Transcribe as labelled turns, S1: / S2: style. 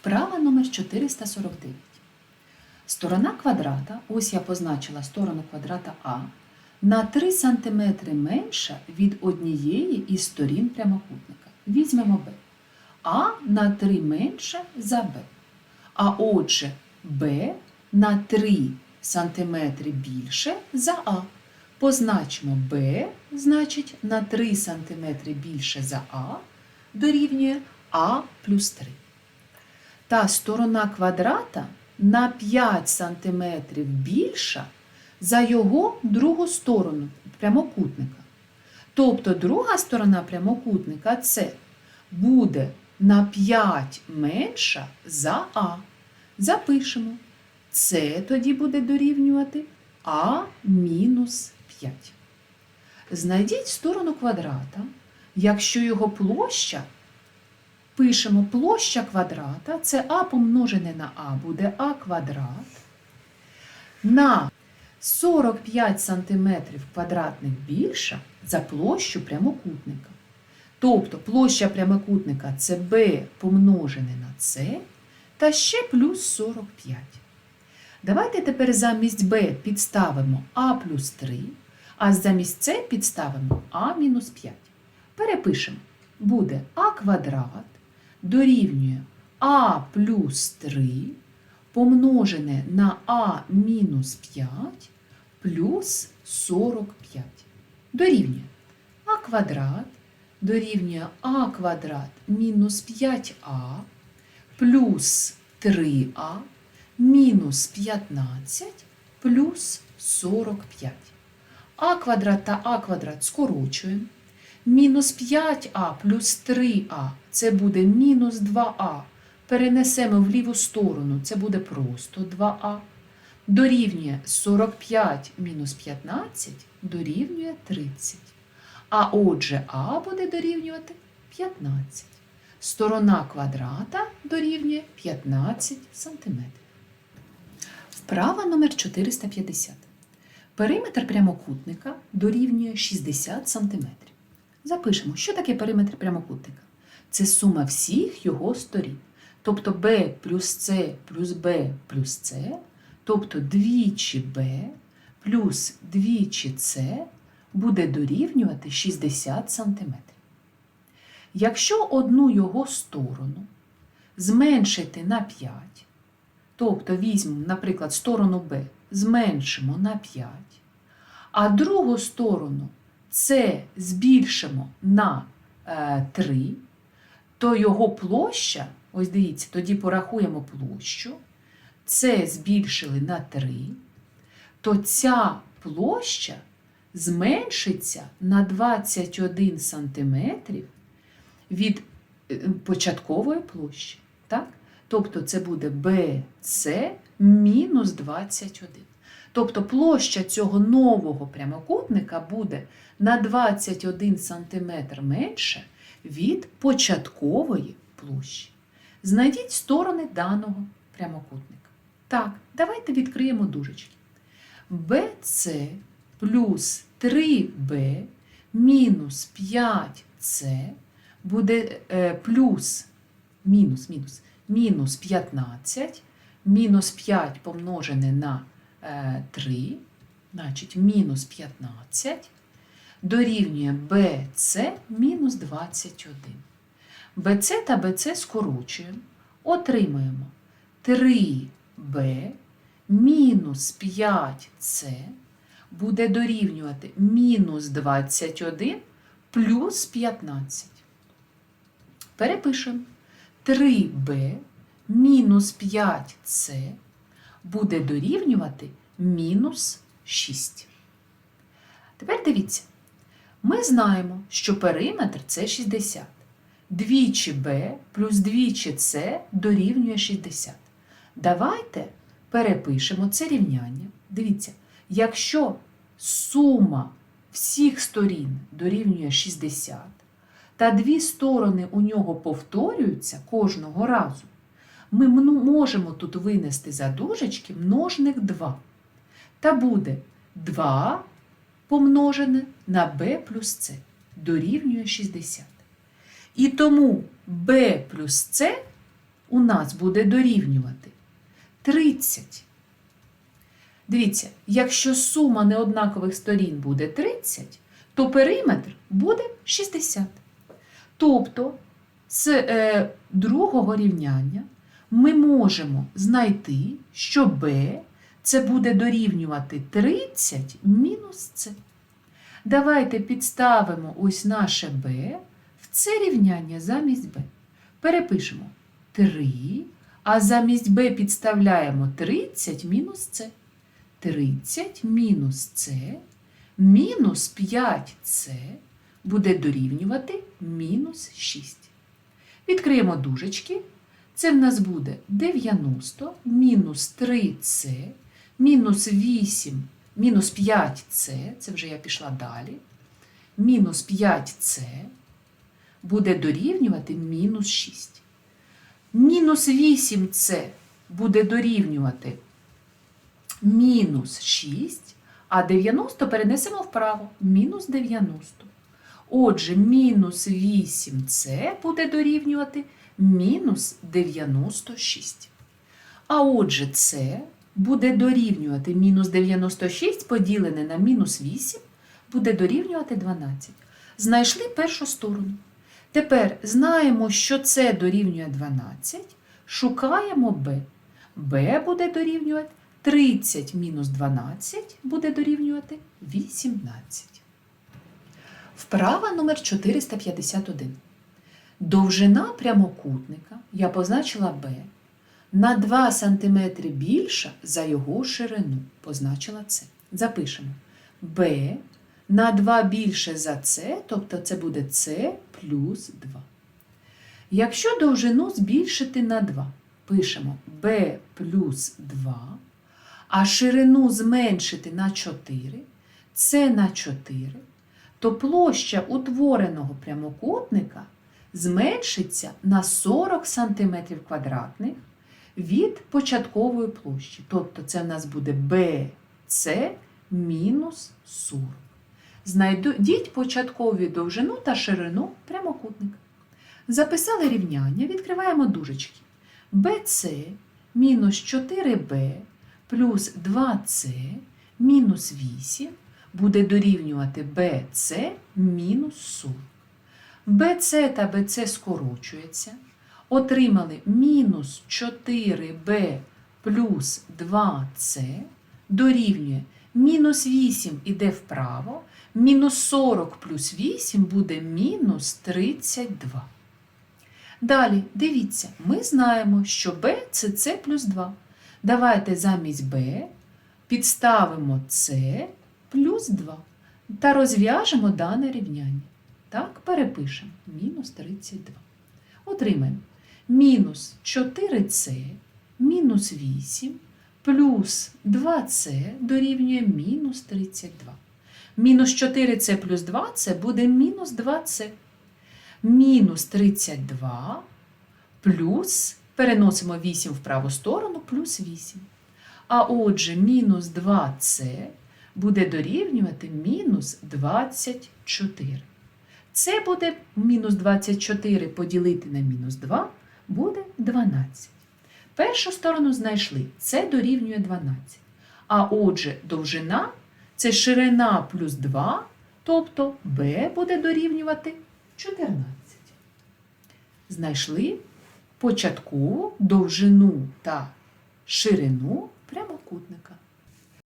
S1: Вправа номер 449. Сторона квадрата, ось я позначила сторону квадрата А, на 3 см менша від однієї із сторін прямокутника. Візьмемо Б. А на 3 менше за Б. А отже, Б на 3 см більше за А. Позначимо Б, значить, на 3 см більше за А дорівнює А плюс 3. Та сторона квадрата на 5 см більша за його другу сторону прямокутника. Тобто друга сторона прямокутника це буде на 5 менша за А. Запишемо. Це тоді буде дорівнювати А мінус 5. Знайдіть сторону квадрата, якщо його площа пишемо площа квадрата, це а помножене на а буде а квадрат, на 45 см квадратних більша за площу прямокутника. Тобто площа прямокутника це b помножене на c та ще плюс 45. Давайте тепер замість b підставимо а плюс 3, а замість c підставимо а мінус 5. Перепишемо. Буде а квадрат дорівнює а плюс 3 помножене на а мінус 5 плюс 45. Дорівнює а квадрат дорівнює а квадрат мінус 5а плюс 3а мінус 15 плюс 45. а квадрат та а квадрат скорочуємо. Мінус 5а плюс 3а це буде мінус 2а. Перенесемо в ліву сторону, це буде просто 2а. Дорівнює 45 мінус 15 дорівнює 30. А отже, а буде дорівнювати 15. Сторона квадрата дорівнює 15 см. Вправа номер 450. Периметр прямокутника дорівнює 60 см. Запишемо, що таке периметр прямокутника. Це сума всіх його сторін. Тобто b плюс c плюс b плюс c, тобто двічі b плюс двічі c буде дорівнювати 60 см. Якщо одну його сторону зменшити на 5, тобто візьмемо, наприклад, сторону b зменшимо на 5, а другу сторону це збільшимо на е, 3, то його площа, ось дивіться, тоді порахуємо площу, це збільшили на 3, то ця площа зменшиться на 21 см від е, початкової площі. Так? Тобто це буде BC мінус 21. Тобто площа цього нового прямокутника буде на 21 см менше від початкової площі. Знайдіть сторони даного прямокутника. Так, давайте відкриємо дужечки. BC плюс 3b мінус 5c буде е, плюс мінус, мінус, мінус 15, мінус 5 помножене на 3, значить мінус 15, дорівнює BC мінус 21. BC та BC скорочуємо, отримуємо 3B мінус 5C буде дорівнювати мінус 21 плюс 15. Перепишемо 3b мінус 5c буде дорівнювати мінус 6. Тепер дивіться, ми знаємо, що периметр це 60. Двічі b плюс двічі c дорівнює 60. Давайте перепишемо це рівняння. Дивіться, якщо сума всіх сторін дорівнює 60, та дві сторони у нього повторюються кожного разу, ми можемо тут винести за дужечки множник 2. Та буде 2 помножене на b плюс c дорівнює 60. І тому b плюс c у нас буде дорівнювати 30. Дивіться, якщо сума неоднакових сторін буде 30, то периметр буде 60. Тобто з е, другого рівняння ми можемо знайти, що b це буде дорівнювати 30 мінус c. Давайте підставимо ось наше b в це рівняння замість b. Перепишемо 3, а замість b підставляємо 30 мінус c. 30 мінус c мінус 5c буде дорівнювати мінус 6. Відкриємо дужечки. Це в нас буде 90 мінус 3c мінус 8 мінус 5c, це вже я пішла далі. Мінус 5c буде дорівнювати мінус 6. Мінус 8c буде дорівнювати мінус 6, а 90 перенесемо вправо. Мінус 90. Отже, мінус 8c буде дорівнювати мінус 96. А отже, це буде дорівнювати мінус 96 поділене на мінус 8 буде дорівнювати 12. Знайшли першу сторону. Тепер знаємо, що це дорівнює 12. Шукаємо b. b буде дорівнювати 30 мінус 12 буде дорівнювати 18. Вправа номер 451. Довжина прямокутника я позначила b на 2 см більша за його ширину. Позначила це. Запишемо b на 2 більше за c, тобто це буде c плюс 2. Якщо довжину збільшити на 2, пишемо b плюс 2, а ширину зменшити на 4, c на 4, то площа утвореного прямокутника зменшиться на 40 см квадратних від початкової площі. Тобто це в нас буде BC мінус 40. Знайдіть початкову довжину та ширину прямокутника. Записали рівняння, відкриваємо дужечки. BC мінус 4b плюс 2c мінус 8 буде дорівнювати BC мінус 40. BC та BC скорочується. Отримали мінус 4b плюс 2c дорівнює мінус 8 іде вправо, мінус 40 плюс 8 буде мінус 32. Далі, дивіться, ми знаємо, що b це c плюс 2. Давайте замість b підставимо c плюс 2 та розв'яжемо дане рівняння. Так, перепишемо мінус 32. Отримаємо мінус 4c мінус 8 плюс 2c дорівнює мінус 32. Мінус 4c плюс 2 це буде мінус 2c. Мінус 32 плюс, переносимо 8 в праву сторону, плюс 8. А отже, мінус 2c буде дорівнювати мінус 24. Це буде мінус 24 поділити на мінус 2 буде 12. Першу сторону знайшли, це дорівнює 12. А отже, довжина це ширина плюс 2, тобто b буде дорівнювати 14. Знайшли початкову довжину та ширину прямокутника.